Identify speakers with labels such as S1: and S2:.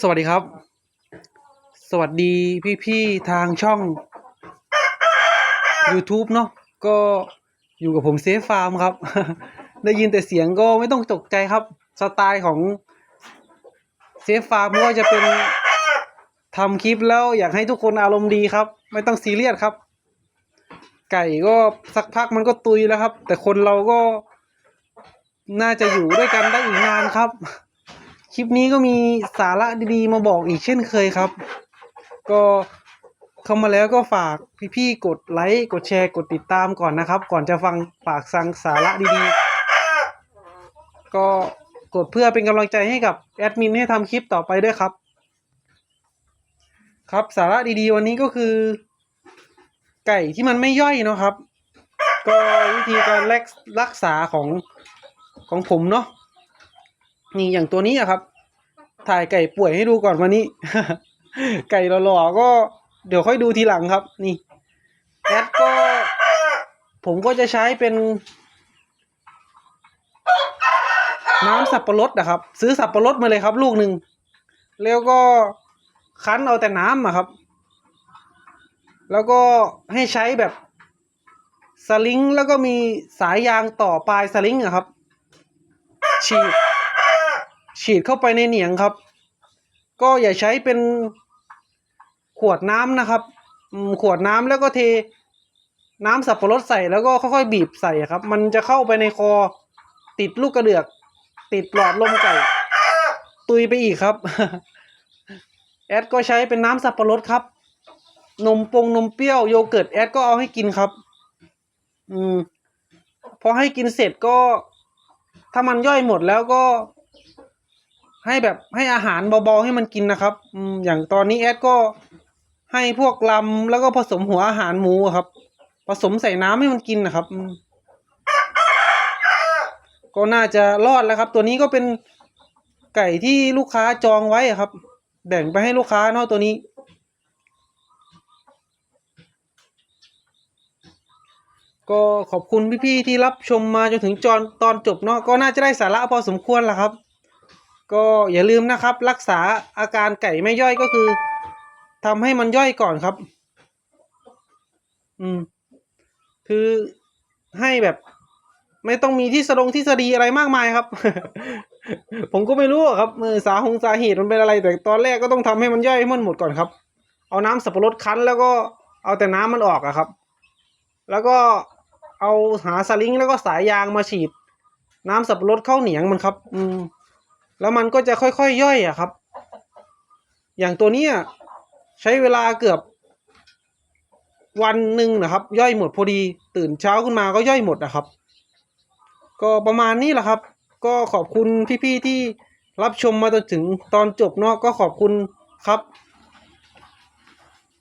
S1: สวัสดีครับ สวัสดีพี่ๆทางช่อง YouTube เนาะก็อยู่กับผมเซฟฟาร์มครับ ได้ยินแต่เสียงก็ไม่ต้องตกใจครับ สไตล์ของเซฟฟาร์มก็จะเป็นทำคลิปแล้วอยากให้ทุกคนอารมณ์ดีครับ ไม่ต้องซีเรียสครับ ไก่ก็สักพักมันก็ตุยแล้วครับ แต่คนเราก็น่าจะอยู่ด้วยกันได้อีกนานครับ คลิปนี้ก็มีสาระดีๆ มาบอกอีกเช่นเคยครับ ก็เข้ามาแล้วก็ฝากพี่ๆกดไลค์กดแชร์กดติดตามก่อนนะครับ ก่อนจะฟังฝากสังสาระดีๆ ก็กดเพื่อเป็นกำลังใจให้กับแอดมินให้ทำคลิปต่อไปด้วยครับ ครับสาระดีๆ วันนี้ก็คือ ไก่ที่มันไม่ย่อยเนาะครับ ก็วิธีการรักรักษาของของผมเนาะนี่อย่างตัวนี้อะครับ ถ่ายไก่ป่วยให้ดูก่อนวันนี้ ไก่หล่อๆก็เดี๋ยวค่อยดูทีหลังครับ นี่แอดก็ ผมก็จะใช้เป็น น้ำสับปะรดนะครับ ซื้อสับปะรดมาเลยครับ ลูกหนึ่งแล้วก็คั้นเอาแต่น้ำอะครับ แล้วก็ให้ใช้แบบสลิงแล้วก็มีสายยางต่อปลายสลิงอะครับฉีด ฉีดเข้าไปในเหนียงครับ ก็อย่าใช้เป็นขวดน้ำนะครับขวดน้ำแล้วก็เทน้ำสับปะรดใส่แล้วก็ค่อยๆบีบใส่ครับ มันจะเข้าไปในคอ ติดลูกกระเดือก ติดหลอดลมไก่ ตุยไปอีกครับ แอดก็ใช้เป็นน้ำสับปะรดครับ นมปงนมเปรี้ยวโยเกิร์ตแอดก็เอาให้กินครับ อืมพอให้กินเสร็จก็ ถ้ามันย่อยหมดแล้วก็ ให้แบบให้อาหารเบาๆให้มันกินนะครับอืมอย่างตอนนี้แอดก็ให้พวกลำแล้วก็ผสมหัวอาหารหมูอะครับ ผสมใส่น้ำให้มันกินนะครับอืมก็น่าจะรอดแล้วครับ ตัวนี้ก็เป็นไก่ที่ลูกค้าจองไว้อะครับ แบ่งไปให้ลูกค้าเนาะตัวนี้ ก็ขอบคุณพี่ๆที่รับชมมาจนถึงจอนตอนจบเนาะก็น่าจะได้สาระพอสมควรแหละครับ ก็อย่าลืมนะครับ รักษาอาการไก่ไม่ย่อยก็คือทำให้มันย่อยก่อนครับ อืม คือให้แบบ ไม่ต้องมีที่สรงทฤษฎีอะไรมากมายครับ ผมก็ไม่รู้ครับเออสาหงสาเหตุมันเป็นอะไร แต่ตอนแรกก็ต้องทำให้มันย่อยให้มันหมดก่อนครับ เอาน้ำสับปะรดคั้นแล้วก็เอาแต่น้ำมันออกอะครับ แล้วก็เอาหาสลิงแล้วก็สายยางมาฉีด น้ำสับปะรดเข้าเหนียงมันครับ อืม แล้วมันก็จะค่อยๆย่อยอะครับ อย่างตัวเนี้ยใช้เวลาเกือบวันหนึ่งนะครับ ย่อยหมดพอดี ตื่นเช้าขึ้นมาก็ย่อยหมดนะครับ ก็ประมาณนี้แหละครับ ก็ขอบคุณพี่ๆที่รับชมมาจนถึงตอนจบเนาะก็ขอบคุณครับ